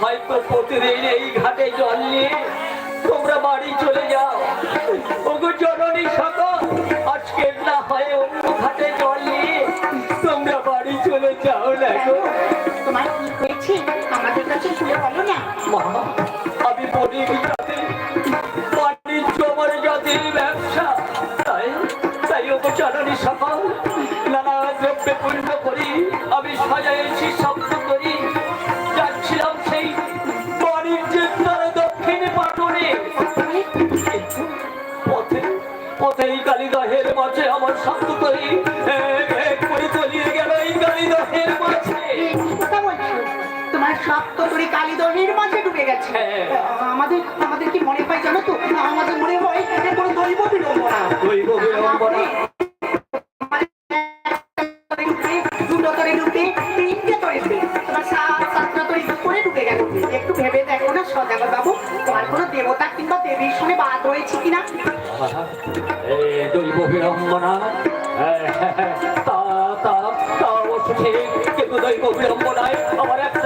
হয়তো প্রতিদিন এই ঘাটে জল নিয়ে তোমরা বাড়ি চলে যাও। ওগো জননী সকল আজকে না হয় অন্য ঘাটে জল নিয়ে তোমরা বাড়ি চলে যাও না গো। তোমার কি হয়েছে? আমাদের কাছে শুনে বলো না। মা আমি বণিক জাতি বাণিজ্য আমার জাতির ব্যবসা তাই তাই ওগো জননী সকল নানা দ্রব্যে পূর্ণ করি আমি সাজাইছি শব্দ তোমার সপ্ত কালীদহের মাঝে ডুবে গেছে। হ্যাঁ। আমাদের আমাদের কি মনে হয় জানো তো? আমাদের মনে হয় কোনো দৈব বিড়ম্বনা। দৈব একটু ভেবে দেখো না সজাগর বাবু তোমার কোনো দেবতা কিংবা দেবীর সঙ্গে বাদ রয়েছে কিনা? দৈব বিড়ম্বনা। হ্যাঁ, হ্যাঁ, হ্যাঁ, তা তা তা অবশ্য ঠিক কিন্তু দৈব বিড়ম্বনায় আমার একটা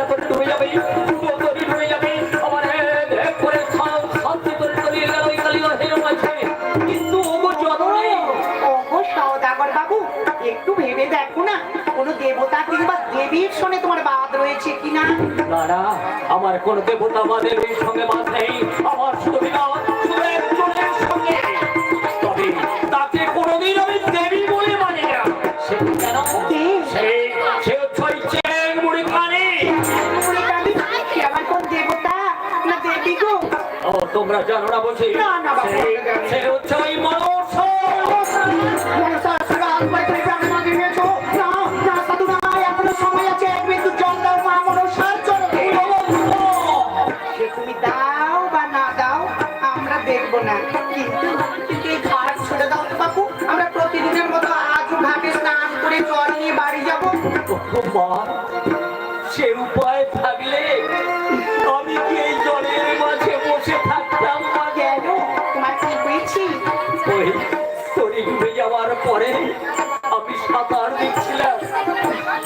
একটু ভেবে দেখো না কোনো দেবতা কিংবা দেবীর সঙ্গে তোমার বাদ রয়েছে কিনা না আমার কোন দেবতা বা সঙ্গে নেই। আমার প্রতিদিনের মতো আজও ঘাটে স্নান করে জল নিয়ে বাড়ি যাব। সে উপায় থাকলে সাঁতার দিচ্ছিলাম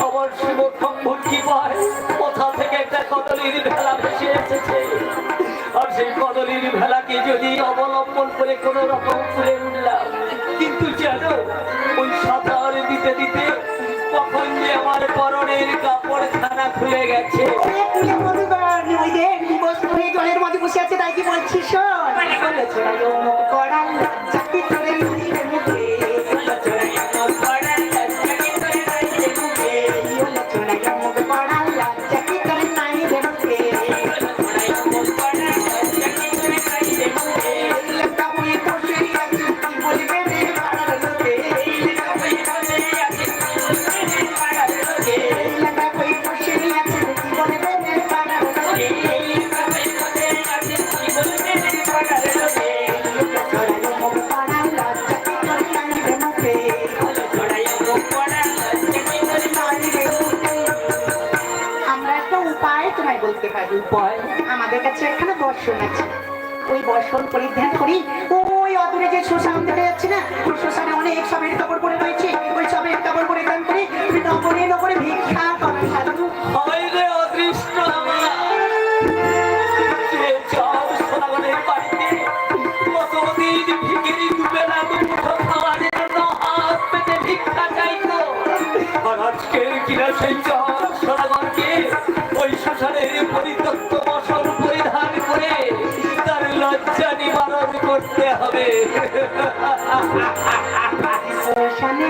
আমার শুভক্ষম্ভর কি পায় থেকে একটা কদলির ভেলা ভেসে এসেছে আর সেই কদলির ভেলাকে যদি অবলম্বন করে কোন রকম তুলে কিন্তু জানো ওই সাঁতার দিতে দিতে কখন আমার পরনের কাপড় খানা খুলে গেছে জলের মধ্যে বসে আছে, তাই কি বলছিস করাল, আছে ওই বর্ষণ পরিধান করি, ওই অদূরে যে শ্মশান দেখা যাচ্ছে না, ওই শ্মশানে অনেক সবের কাপড় পরে রয়েছে, ওই সবের কাপড় পরিধান করে, নগরে নগরে ভিক্ষা করো সাধু। অদৃষ্ট আজকের কিনা সেই চাঁদ সোনাগণকে ওই শ্মশানের পরিত্যক্ত হবে।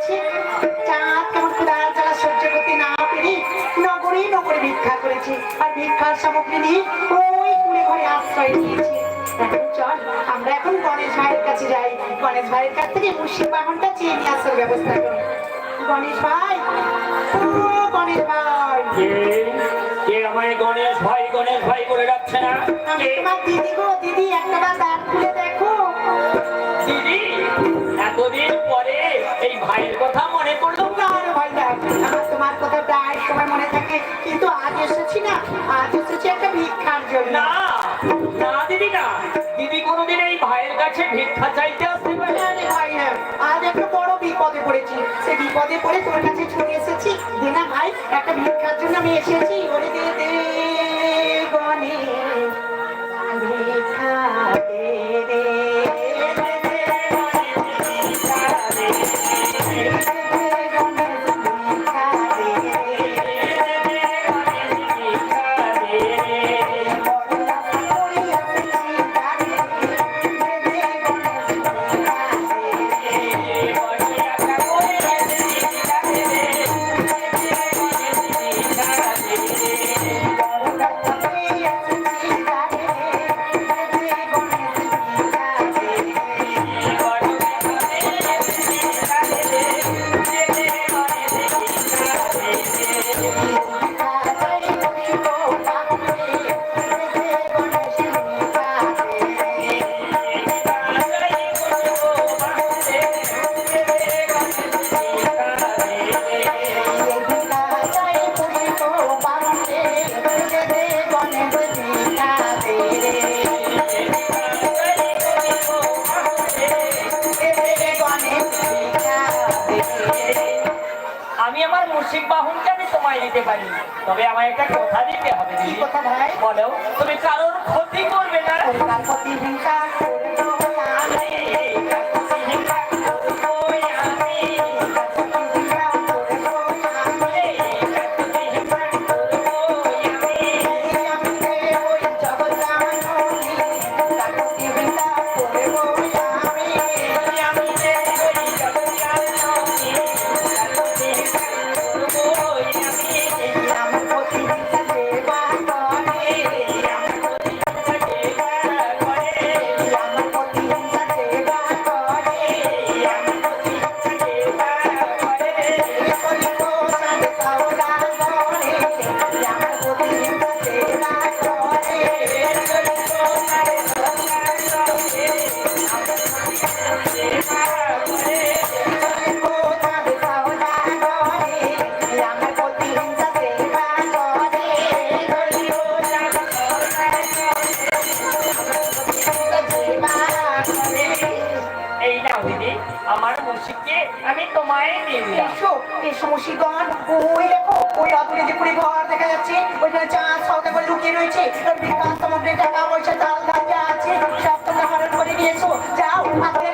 অবস্থা হয়েছে চাঁদ কেমন ক্ষুধার সহ্য করতে না পেরে নগরে নগরে ভিক্ষা করেছে। আর ভিক্ষার সামগ্রী নিয়ে ওই কুড়ে ঘরে আশ্রয় নিয়েছে। চল আমরা এখন গণেশ ভাইয়ের কাছে যাই। গণেশ ভাইয়ের কাছ থেকে মুর্শিদ বাহনটা চেয়ে নিয়ে আসার ব্যবস্থা করি। গণেশ ভাই গণেশ ভাই। কে? কে আমায় গণেশ ভাই গণেশ ভাই করে না? দিদি গো দিদি একটা দ্বার খুলে দেখো। দিদি এতদিন পরে এই ভাইয়ের কথা মনে পড়ল না ভাই না আমার তোমার কথা প্রায় সময় মনে থাকে কিন্তু আজ এসেছি না আজ এসেছি একটা ভিক্ষার জন্য। না না দিদি না। দিদি কোনোদিন এই ভাইয়ের কাছে ভিক্ষা চাইতে আসতে পারে ভাই না আজ একটা বড় বিপদে পড়েছি। সেই বিপদে পড়ে তোর কাছে ছুটে এসেছি। দে না ভাই একটা ভিক্ষার জন্য আমি এসেছি। ওরে তবে আমায় একটা কথা দিতে হবে কি কথা ভাই? বলো তুমি কারোর ক্ষতি করবে না। ক্ষতি হিংসা এসো এসো ওই দেখো, ওই অদূরে যে ঘর দেখা যাচ্ছে, ওইখানে চা সওদা করে লুকিয়ে রয়েছে। বিকাশ সামগ্রী টাকা চাল যা আছে, সব তোমরা হরণ করে নিয়েছো। যাও আপনি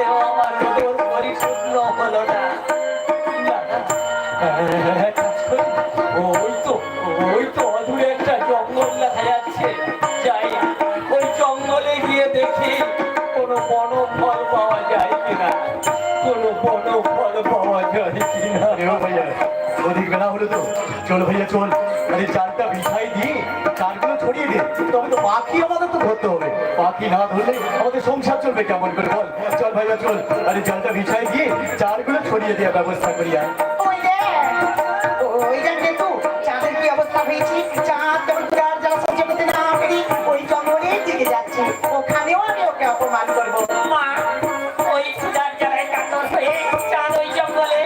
দেহ আমার নগর পরিশূন্য হলো না পাওয়া যায় কিনা এও ভাইয়া, অধিক তো। চল আমাদের তো ধরতে হবে। বাকি না ধরলে আমাদের সংসার চলবে কেমন করে বল। চল ভাইয়া, চল। আরে চারটা বিছাই দিয়ে চারগুলো ছড়িয়ে দেওয়া ব্যবস্থা করি আর।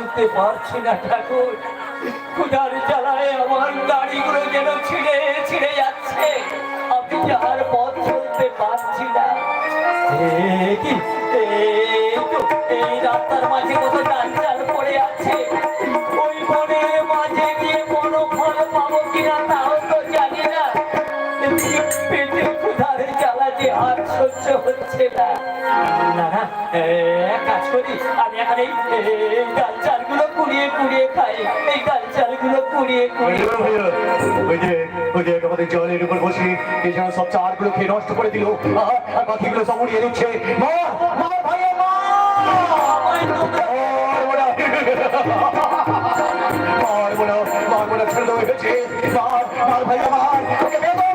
চলতে পারছি না ঠাকুর। ক্ষুধার জ্বালায় আমার গাড়িগুলো যেন ছিঁড়ে ছিঁড়ে যাচ্ছে। আমি যার পথ চলতে পারছি না। এই রাস্তার মাঝে কত ডাক্তার পড়ে আছে। ওই বনের মাঝে গিয়ে কোনো ফল পাবো কিনা তাও তো জানি না। পেটে ক্ষুধার জ্বালা যে আর সহ্য হচ্ছে না। না এক কাজ করি। আমি এখানে কালচারগুলো কুড়িয়ে কুড়িয়ে খাই। এই কালচার কুড়িয়ে কুড়িয়ে ওই জলের উপর বসে এই সব চারগুলো খেয়ে নষ্ট করে দিল। আর বাকিগুলো সব উড়িয়ে দিচ্ছে। মা মা ভাই মা! মার হয়েছে।